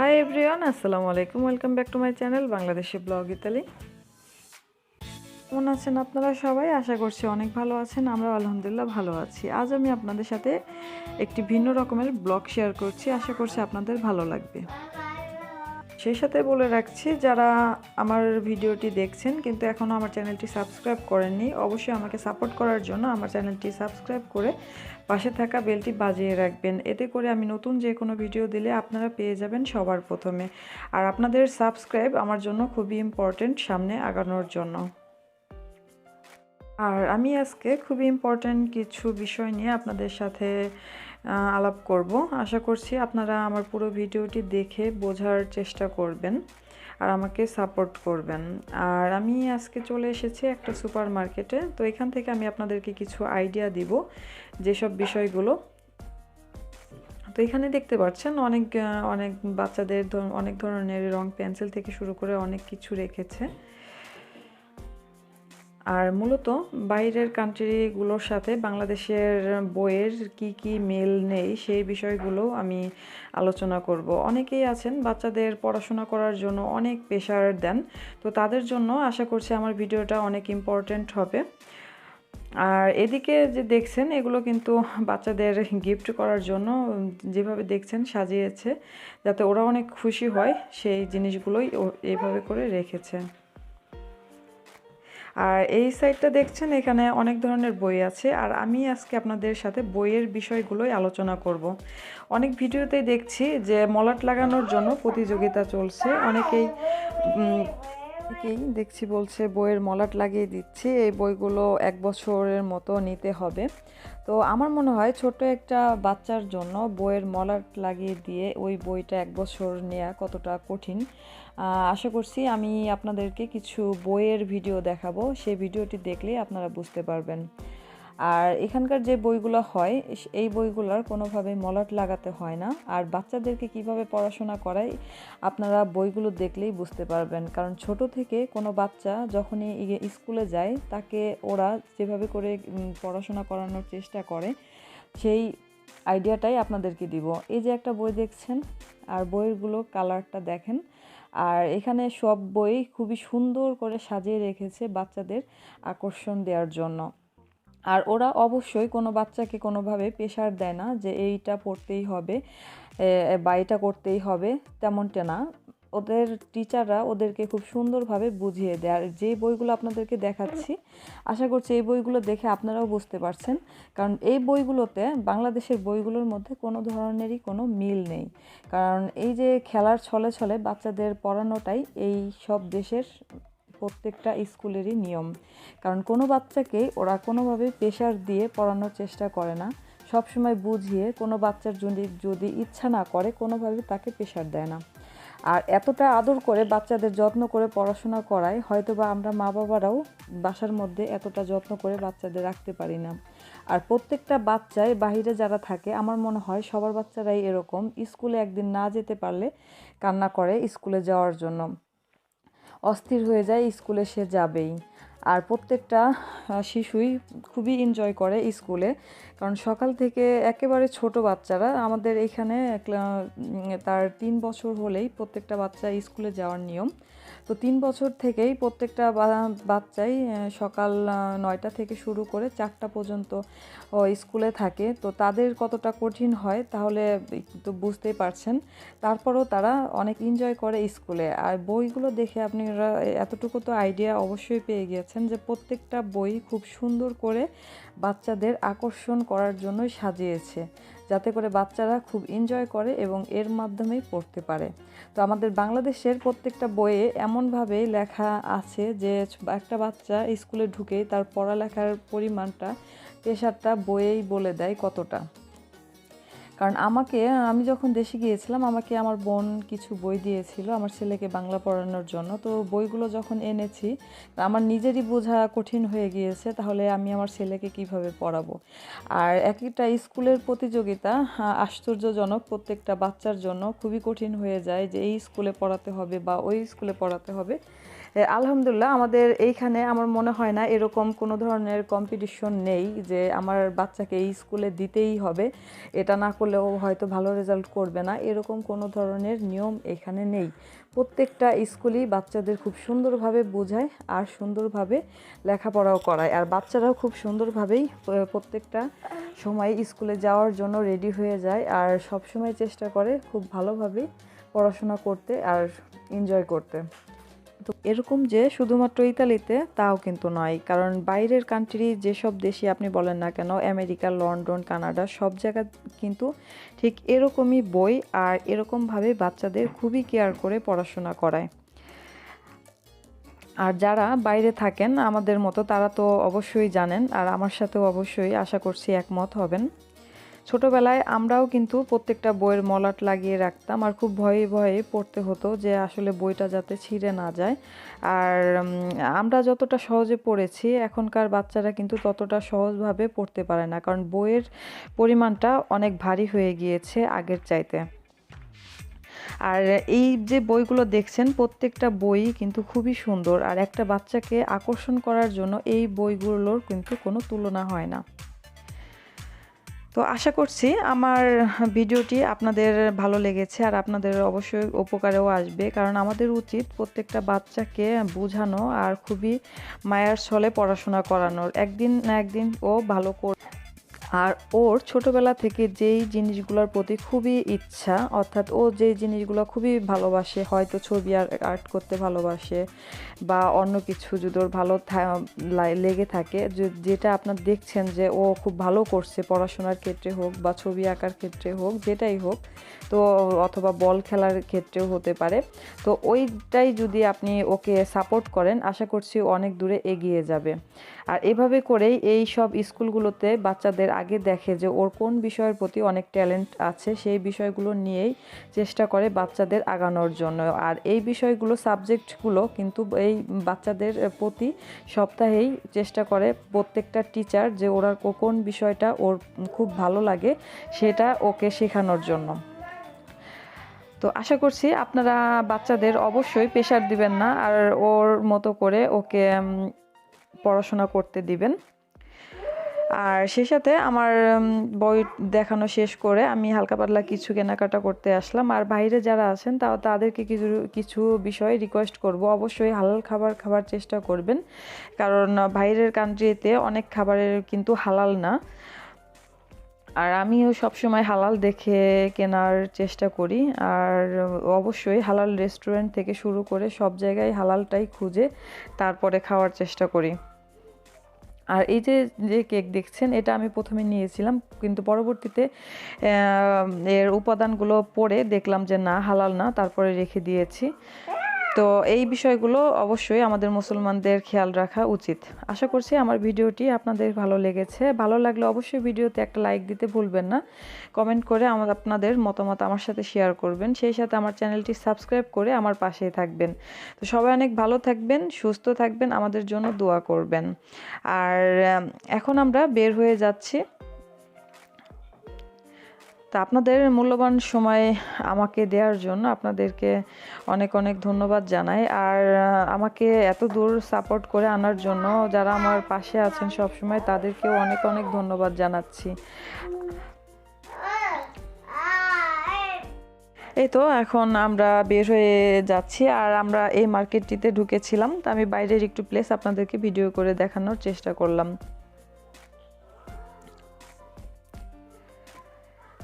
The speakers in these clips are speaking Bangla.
হাই এভরিওয়ান আসসালামু আলাইকুম। Welcome back to my channel Bangladeshi blog Italy কেমন আছেন আপনারা সবাই? আশা করছি অনেক ভালো আছেন আমরা আলহামদুলিল্লাহ ভালো আছি। আজ আমি আপনাদের সাথে একটি ভিন্ন রকমের ব্লগ শেয়ার করছি। আশা করছি আপনাদের ভালো লাগবে। সেই সাথে বলে রাখছি, যারা আমার ভিডিওটি দেখছেন কিন্তু এখনও আমার চ্যানেলটি সাবস্ক্রাইব করেননি, অবশ্যই আমাকে সাপোর্ট করার জন্য আমার চ্যানেলটি সাবস্ক্রাইব করে পাশে থাকা বেলটি বাজিয়ে রাখবেন। এতে করে আমি নতুন যে কোনো ভিডিও দিলে আপনারা পেয়ে যাবেন সবার প্রথমে। আর আপনাদের সাবস্ক্রাইব আমার জন্য খুবই ইম্পর্টেন্ট সামনে আগানোর জন্য। আর আমি আজকে খুবই ইম্পর্ট্যান্ট কিছু বিষয় নিয়ে আপনাদের সাথে আলাপ করব। আশা করছি আপনারা আমার পুরো ভিডিওটি দেখে বোঝার চেষ্টা করবেন আর আমাকে সাপোর্ট করবেন। আর আমি আজকে চলে এসেছি একটা সুপার মার্কেটে তো এখান থেকে আমি আপনাদেরকে কিছু আইডিয়া দিব যেসব বিষয়গুলো। তো এখানে দেখতে পাচ্ছেন অনেক অনেক বাচ্চাদের অনেক ধরনের রং পেন্সিল থেকে শুরু করে অনেক কিছু রেখেছে। আর মূলত বাইরের কান্ট্রিগুলোর সাথে বাংলাদেশের বইয়ের কি কি মিল নেই সেই বিষয়গুলো আমি আলোচনা করব। অনেকেই আছেন বাচ্চাদের পড়াশোনা করার জন্য অনেক প্রেশার দেন, তো তাদের জন্য আশা করছি আমার ভিডিওটা অনেক ইম্পর্ট্যান্ট হবে। আর এদিকে যে দেখছেন, এগুলো কিন্তু বাচ্চাদের গিফট করার জন্য যেভাবে দেখছেন সাজিয়েছে, যাতে ওরা অনেক খুশি হয়, সেই জিনিসগুলোই ও এইভাবে করে রেখেছে। আর এই সাইডটা দেখছেন, এখানে অনেক ধরনের বই আছে আর আমি আজকে আপনাদের সাথে বইয়ের বিষয়গুলোই আলোচনা করব। অনেক ভিডিওতেই দেখছি যে মলাট লাগানোর জন্য প্রতিযোগিতা চলছে অনেকেই অনেকেই দেখছি বলছে বইয়ের মলাট লাগিয়ে দিচ্ছি, এই বইগুলো এক বছরের মতো নিতে হবে। তো আমার মনে হয় ছোট একটা বাচ্চার জন্য বইয়ের মলাট লাগিয়ে দিয়ে ওই বইটা এক বছর নেওয়া কতটা কঠিন। আশা করছি আমি আপনাদেরকে কিছু বইয়ের ভিডিও দেখাবো, সেই ভিডিওটি দেখলেই আপনারা বুঝতে পারবেন। আর এখানকার যে বইগুলো হয় এই বইগুলোর কোনোভাবে মলাট লাগাতে হয় না। আর বাচ্চাদেরকে কীভাবে পড়াশোনা করায়, আপনারা বইগুলো দেখলেই বুঝতে পারবেন। কারণ ছোট থেকে কোনো বাচ্চা যখনই ইয়ে স্কুলে যায়, তাকে ওরা যেভাবে করে পড়াশোনা করানোর চেষ্টা করে, সেই আইডিয়াটাই আপনাদেরকে দিব। এই যে একটা বই দেখছেন, আর বইগুলো কালারটা দেখেন, আর এখানে সব বই খুবই সুন্দর করে সাজিয়ে রেখেছে বাচ্চাদের আকর্ষণ দেওয়ার জন্য। আর ওরা অবশ্যই কোনো বাচ্চাকে কোনোভাবে প্রেশার দেয় না যে এইটা পড়তেই হবে বা এটা করতেই হবে, তেমনটা না। ওদের টিচাররা ওদেরকে খুব সুন্দরভাবে বুঝিয়ে দেয়। আর যে বইগুলো আপনাদেরকে দেখাচ্ছি, আশা করছি এই বইগুলো দেখে আপনারাও বুঝতে পারছেন। কারণ এই বইগুলোতে বাংলাদেশের বইগুলোর মধ্যে কোনো ধরনেরই কোনো মিল নেই। কারণ এই যে খেলার ছলে ছলে বাচ্চাদের পড়ানোটাই এই সব দেশের প্রত্যেকটা স্কুলেরই নিয়ম। কারণ কোনো বাচ্চাকেই ওরা কোনোভাবে প্রেশার দিয়ে পড়ানোর চেষ্টা করে না। সবসময় বুঝিয়ে কোনো বাচ্চার যদি যদি ইচ্ছা না করে, কোনোভাবে তাকে প্রেশার দেয় না। আর এতটা আদর করে বাচ্চাদের যত্ন করে পড়াশোনা করায় হয়তো বা আমরা মা বাবারাও বাসার মধ্যে এতটা যত্ন করে বাচ্চাদের রাখতে পারি না। আর প্রত্যেকটা বাচ্চাই বাহিরে যারা থাকে, আমার মনে হয় সবার বাচ্চারাই এরকম। স্কুলে একদিন না যেতে পারলে কান্না করে স্কুলে যাওয়ার জন্য। অস্থির হয়ে যায়, স্কুলে সে যাবেই। আর প্রত্যেকটা শিশুই খুবই এনজয় করে স্কুলে। কারণ সকাল থেকে একেবারে ছোট বাচ্চারা, আমাদের এখানে তার তিন বছর হলেই প্রত্যেকটা বাচ্চা স্কুলে যাওয়ার নিয়ম। তো তিন বছর থেকেই প্রত্যেকটা বাচ্চাই সকাল নয়টা থেকে শুরু করে চারটা পর্যন্ত স্কুলে থাকে। তো তাদের কতটা কঠিন হয় তাহলে তো বুঝতেই পারছেন। তারপরেও তারা অনেক এনজয় করে স্কুলে। আর বইগুলো দেখে আপনারা এতটুকু তো আইডিয়া অবশ্যই পেয়ে গিয়েছেন যে প্রত্যেকটা বই খুব সুন্দর করে বাচ্চাদের আকর্ষণ করার জন্যই সাজিয়েছে। যাতে করে বাচ্চারা খুব এনজয় করে এবং এর মাধ্যমেই পড়তে পারে। তো আমাদের বাংলাদেশের প্রত্যেকটা বইয়ে এমনভাবেই লেখা আছে যে একটা বাচ্চা স্কুলে ঢুকেই তার পড়ালেখার পরিমাণটা পেশারটা বইয়েই বলে দেয় কতটা। কারণ আমাকে, আমি যখন দেশে গিয়েছিলাম, আমাকে আমার বোন কিছু বই দিয়েছিল আমার ছেলেকে বাংলা পড়ানোর জন্য। তো বইগুলো যখন এনেছি আমার নিজেরই বোঝা কঠিন হয়ে গিয়েছে, তাহলে আমি আমার ছেলেকে কীভাবে পড়াবো? আর এক একটা স্কুলের প্রতিযোগিতা আশ্চর্যজনক, প্রত্যেকটা বাচ্চার জন্য খুবই কঠিন হয়ে যায় যে এই স্কুলে পড়াতে হবে বা ওই স্কুলে পড়াতে হবে। আলহামদুলিল্লাহ, আমাদের এইখানে আমার মনে হয় না এরকম কোনো ধরনের কম্পিটিশন নেই যে আমার বাচ্চাকে এই স্কুলে দিতেই হবে। এটা না করলেও হয়তো ভালো রেজাল্ট করবে না। এরকম কোনো ধরনের নিয়ম এখানে নেই। প্রত্যেকটা স্কুলই বাচ্চাদের খুব সুন্দরভাবে বোঝায় আর সুন্দরভাবে লেখাপড়াও করায়। আর বাচ্চারাও খুব সুন্দরভাবেই প্রত্যেকটা সময় স্কুলে যাওয়ার জন্য রেডি হয়ে যায় আর সব সময় চেষ্টা করে খুব ভালোভাবে পড়াশোনা করতে আর এনজয় করতে। তো এরকম যে শুধুমাত্র ইতালিতে, তাও কিন্তু নয়। কারণ বাইরের কান্ট্রি যেসব দেশে আপনি বলেন না কেন, আমেরিকা, লন্ডন, কানাডা, সব জায়গা কিন্তু ঠিক এরকমই বই আর এরকমভাবে বাচ্চাদের খুবই কেয়ার করে পড়াশোনা করায়। আর যারা বাইরে থাকেন, আমাদের মতো, তারা তো অবশ্যই জানেন, আর আমার সাথেও অবশ্যই আশা করছি একমত হবেন। ছোটবেলায় আমরাও কিন্তু প্রত্যেকটা বইয়ের মলাট লাগিয়ে রাখতাম আর খুব ভয়ে ভয়ে পড়তে হতো যে আসলে বইটা যাতে ছিঁড়ে না যায়। আর আমরা যতটা সহজে পড়েছি, এখনকার বাচ্চারা কিন্তু ততটা সহজভাবে পড়তে পারে না, কারণ বইয়ের পরিমাণটা অনেক ভারী হয়ে গিয়েছে আগের চাইতে। আর এই যে বইগুলো দেখছেন, প্রত্যেকটা বই কিন্তু খুবই সুন্দর, আর একটা বাচ্চাকে আকর্ষণ করার জন্য এই বইগুলোর কিন্তু কোনো তুলনা হয় না। তো আশা করছি আমার ভিডিওটি আপনাদের ভালো লেগেছে আর আপনাদের অবশ্যই উপকারেও আসবে। কারণ আমাদের উচিত প্রত্যেকটা বাচ্চাকে বোঝানো আর খুবই মায়ার ছলে পড়াশোনা করানোর। একদিন না একদিন ও ভালো কর আর ওর ছোটবেলা থেকে যেই জিনিসগুলোর প্রতি খুবই ইচ্ছা, অর্থাৎ ও যেই জিনিসগুলো খুবই ভালোবাসে, হয়তো ছবি আর আর্ট করতে ভালোবাসে বা অন্য কিছু যদি ওর ভালো লেগে থাকে যেটা আপনার দেখছেন যে ও খুব ভালো করছে পড়াশোনার ক্ষেত্রে হোক বা ছবি আঁকার ক্ষেত্রে হোক, যেটাই হোক, তো অথবা বল খেলার ক্ষেত্রেও হতে পারে, তো ওইটাই যদি আপনি ওকে সাপোর্ট করেন, আশা করছি অনেক দূরে এগিয়ে যাবে। আর এভাবে করেই এই সব স্কুলগুলোতে বাচ্চাদের আগে দেখে যে ওর কোন বিষয়ের প্রতি অনেক ট্যালেন্ট আছে, সেই বিষয়গুলো নিয়েই চেষ্টা করে বাচ্চাদের আগানোর জন্য। আর এই বিষয়গুলো, সাবজেক্টগুলো কিন্তু এই বাচ্চাদের প্রতি সপ্তাহেই চেষ্টা করে প্রত্যেকটা টিচার যে ওরা কোন বিষয়টা ওর খুব ভালো লাগে সেটা ওকে শেখানোর জন্য। তো আশা করছি আপনারা বাচ্চাদের অবশ্যই প্রেশার দিবেন না, আর ওর মতো করে ওকে পড়াশোনা করতে দিবেন। আর সেই সাথে আমার বই দেখানো শেষ করে আমি হালকা পাতলা কিছু কেনাকাটা করতে আসলাম। আর বাইরে যারা আছেন তা তাদেরকে কিছু কিছু বিষয় রিকোয়েস্ট করব। অবশ্যই হালাল খাবার খাবার চেষ্টা করবেন। কারণ বাইরের কান্ট্রিতে অনেক খাবারের কিন্তু হালাল না। আর আমিও সবসময় হালাল দেখে কেনার চেষ্টা করি। আর অবশ্যই হালাল রেস্টুরেন্ট থেকে শুরু করে সব জায়গায় হালালটাই খুঁজে তারপরে খাওয়ার চেষ্টা করি। আর এই যে যে কেক দেখছেন, এটা আমি প্রথমে নিয়েছিলাম, কিন্তু পরবর্তীতে এর উপাদানগুলো পরে দেখলাম যে না, হালাল না, তারপরে রেখে দিয়েছি। তো এই বিষয়গুলো অবশ্যই আমাদের মুসলমানদের খেয়াল রাখা উচিত। আশা করছি আমার ভিডিওটি আপনাদের ভালো লেগেছে। ভালো লাগলে অবশ্যই ভিডিওতে একটা লাইক দিতে ভুলবেন না। কমেন্ট করে আমার আপনাদের মতামত আমার সাথে শেয়ার করবেন। সেই সাথে আমার চ্যানেলটি সাবস্ক্রাইব করে আমার পাশেই থাকবেন। তো সবাই অনেক ভালো থাকবেন, সুস্থ থাকবেন, আমাদের জন্য দোয়া করবেন। আর এখন আমরা বের হয়ে যাচ্ছি। তা আপনাদের মূল্যবান সময় আমাকে দেওয়ার জন্য আপনাদেরকে অনেক অনেক ধন্যবাদ জানাই। আর আমাকে এত দূর সাপোর্ট করে আনার জন্য যারা আমার পাশে আছেন সব সময় তাদেরকেও অনেক অনেক ধন্যবাদ জানাচ্ছি। এই তো এখন আমরা বের হয়ে যাচ্ছি আর আমরা এই মার্কেটটিতে ঢুকেছিলাম। তো আমি বাইরের একটু প্লেস আপনাদেরকে ভিডিও করে দেখানোর চেষ্টা করলাম।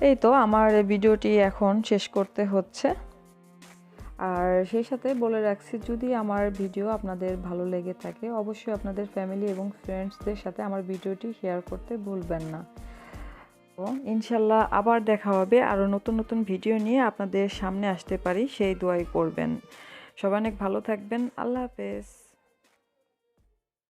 এই তো আমার ভিডিওটি এখন শেষ করতে হচ্ছে। আর সেই সাথে বলে রাখছি, যদি আমার ভিডিও আপনাদের ভালো লেগে থাকে, অবশ্যই আপনাদের ফ্যামিলি এবং ফ্রেন্ডসদের সাথে আমার ভিডিওটি শেয়ার করতে ভুলবেন না। তো ইনশাল্লাহ আবার দেখা হবে, আরও নতুন নতুন ভিডিও নিয়ে আপনাদের সামনে আসতে পারি, সেই দোয়াই করবেন। সবাই অনেক ভালো থাকবেন, আল্লাহ হাফেজ।